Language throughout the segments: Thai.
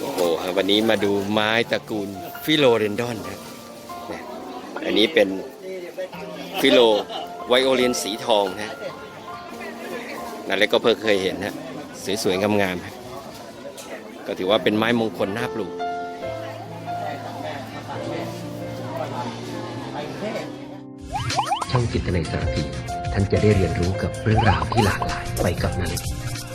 โอ้โหวันนี้มาดูไม้ตระกูลฟิโลเดนดอนนะเนี่ยอันนี้เป็นฟิโลไวโอลินสีทองนะนั่นเลยก็เพิ่งเคยเห็นนะสวยๆงามๆนะก็ถือว่าเป็นไม้มงคลน่าปลูกช่องจิตในสารพีท่านจะได้เรียนรู้กับเรื่องราวที่หลากหลายไปกับนาเล็ก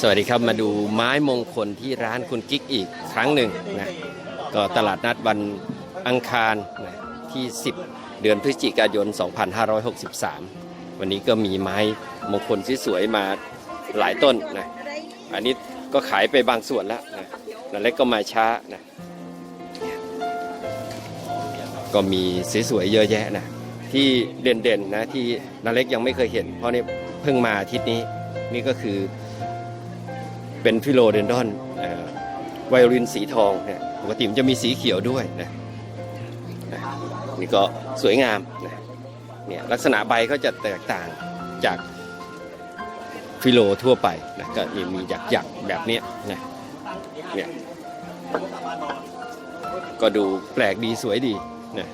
สวัสดีครับมาดูไม้มงคลที่ร้านคุณกิ๊กอีกครั้งหนึ่งนะก็ตลาดนัดวันอังคารนะที่ 10 เดือนพฤศจิกายน 2563 วันนี้ก็มีไม้มงคลสวยๆมาหลายต้นนะอันนี้ก็ขายไปบางส่วนแล้วนะนั่นเล็กก็มาช้านะก็มีสวยๆเยอะแยะนะที่เด่นๆนะที่นาเล็กยังไม่เคยเห็น เพราะนี่เพิ่งมาอาทิตย์นี้นี่ก็คือ เป็นฟิโลเดนดอนไวโอลินสีทองนี่ยปกติมันจะมีสีเขียวด้วยนะนี่ก็สวยงามนะเนี่ยลักษณะใบก็จะแตกต่างจากฟิโลทั่วไปนะก็มีมีหยักหยักๆแบบนี้นะเนี่ยก็ดูแปลกดีสวยดีนะ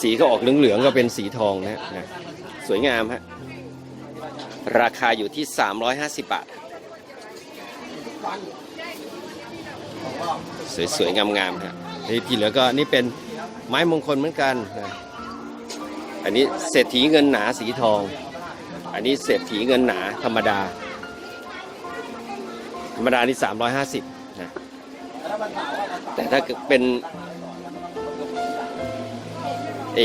สีก็ออกเหลืองๆก็เป็นสีทองนะนะสวยงามฮะราคาอยู่ที่ 350 บาท สวยๆ งามๆครับที่ที่เหลือก็นี่เป็นไม้มงคลเหมือนกันนะอันนี้เศรษฐีเงินหนาสีทอง อันนี้เศรษฐีเงินหนาธรรมดา ธรรมดานี่350นะแต่ถ้าเป็นเอ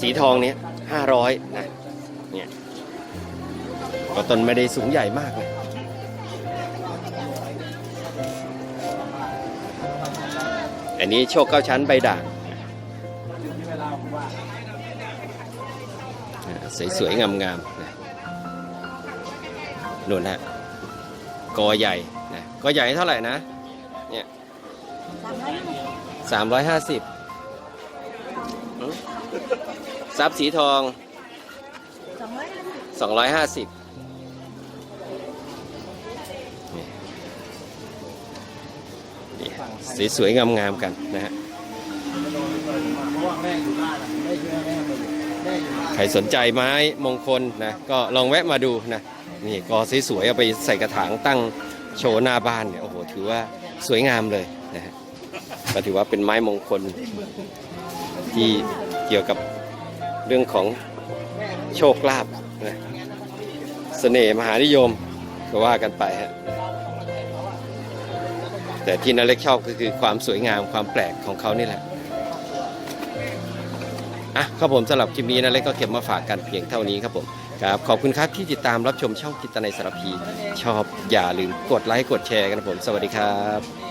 สีทองเนี้ย500นะเนี่ยก็ต้นไม่ได้สูงใหญ่มากเลย อันนี้โชคเก้าชั้นใบด่างอ่าสวยๆ งามๆนะนู่นฮะกอใหญ่นะกอใหญ่เท่าไหร่นะเนี่ยสามร้อยห้าสิบซับสีทองสองร้อยห้าสิบนี่ สวยๆงามๆกันนะฮะใครสนใจไม้มงคลนะก็ลองแวะมาดูนะนี่กอสวยๆเอาไปใส่กระถางตั้งโชว์หน้าบ้านเนี่ยโอ้โหถือว่าสวยงามเลยนะฮะก็ถือว่าเป็นไม้มงคลที่เกี่ยวกับเรื่องของโชคลาภนะเสน่ห์มหานิยมก็ว่ากันไปฮะ แต่ที่นาเล็กชอบก็คือความสวยงามความแปลกของเขานี่แหละอะครับผมสำหรับคลิปนี้นาเล็กก็เก็บมาฝากกันเพียงเท่านี้ครับผมครับขอบคุณครับที่ติดตามรับชมช่องจิตนาสารพี ชอบอย่าลืมกดไลค์กดแชร์กันนะผม สวัสดีครับ